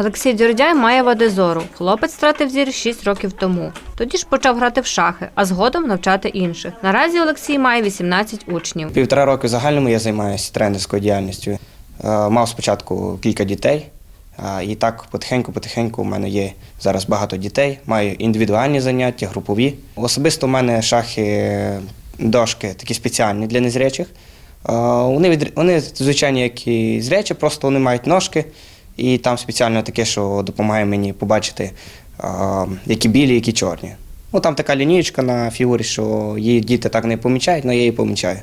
Олексій Дюрдяй має вади зору. Хлопець втратив зір 6 років тому. Тоді ж почав грати в шахи, а згодом навчати інших. Наразі Олексій має 18 учнів. Півтора роки в загальному я займаюся тренерською діяльністю. Е, Мав спочатку кілька дітей, і так потихеньку-потихеньку у мене є зараз багато дітей. Маю індивідуальні заняття, групові. Особисто у мене шахи, дошки такі спеціальні для незрячих. Е, Вони, вони звичайні, як і зрячі, просто вони мають ножки, і там спеціально таке, що допомагає мені побачити, які білі, які чорні. Ну, там така лінієчка на фігурі, що її діти так не помічають, але я її помічаю.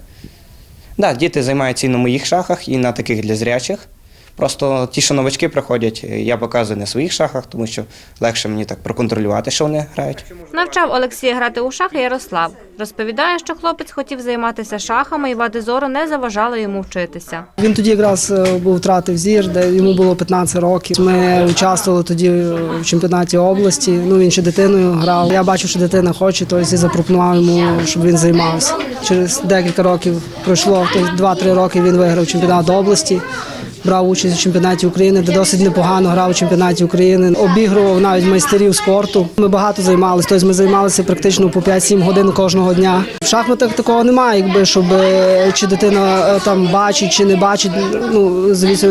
Да, діти займаються і на моїх шахах, і на таких для зрячих. Просто ті, що новачки приходять, я показую на своїх шахах, тому що легше мені так проконтролювати, що вони грають. Навчав Олексія грати у шахи Ярослав. Розповідає, що хлопець хотів займатися шахами і вади зору не заважали йому вчитися. Він тоді якраз е, був втратив зір, де йому було 15 років. Ми участвували тоді в чемпіонаті області. Ну він ще дитиною грав. Я бачив, що дитина хоче, то і запропонував йому, щоб він займався. Через декілька років пройшло, тобто 2-3 роки він виграв чемпіонат області. Брав участь у чемпіонаті України, де досить непогано грав у чемпіонаті України. Обігрував навіть майстерів спорту. Ми багато займалися. Тобто ми займалися практично по 5-7 годин кожного дня. В шахматах такого немає, якби щоб е, чи дитина е, там бачить чи не бачить. Ну звісно,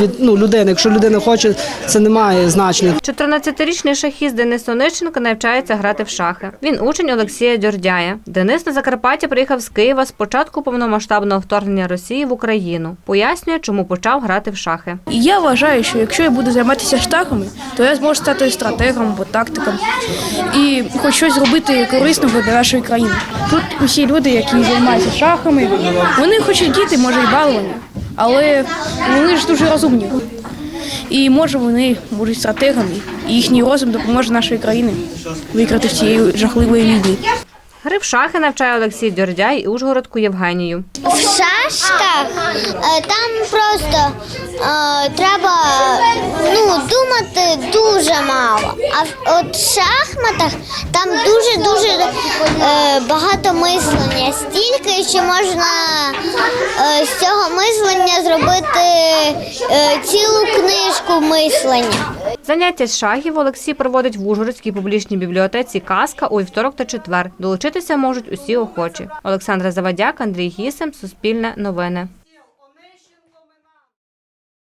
від ну людини. Якщо людина хоче, це не має значення. 14-річний шахіст Денис Онищенко навчається грати в шахи. Він учень Олексія Дьордяя. Денис на Закарпаття приїхав з Києва з початку повномасштабного вторгнення Росії в Україну. Пояснює, чому почав грати в шахи. Я вважаю, що якщо я буду займатися штахами, то я зможу стати стратегом або тактиком і хоч щось зробити корисного для нашої країни. Тут усі люди, які займаються шахами, вони хочуть діти, може, і балування, але вони ж дуже розумні. І може вони будуть стратегами, і їхній розум допоможе нашій країні виграти в цієї жахливої війни. Гри в шахи навчає Олексій Дьордяй і Ужгородку Євгенію. В шашках е, там просто е, треба ну, думати дуже мало. А в от шахматах там дуже-дуже е, багато мислення. Стільки, що можна е, з цього мислення зробити е, цілу книжку мислення. Заняття з шахів Олексій проводить в Ужгородській публічній бібліотеці Казка у вівторок та четвер. Долучитися можуть усі охочі. Олександра Завадяк, Андрій Гісем, Суспільне новини.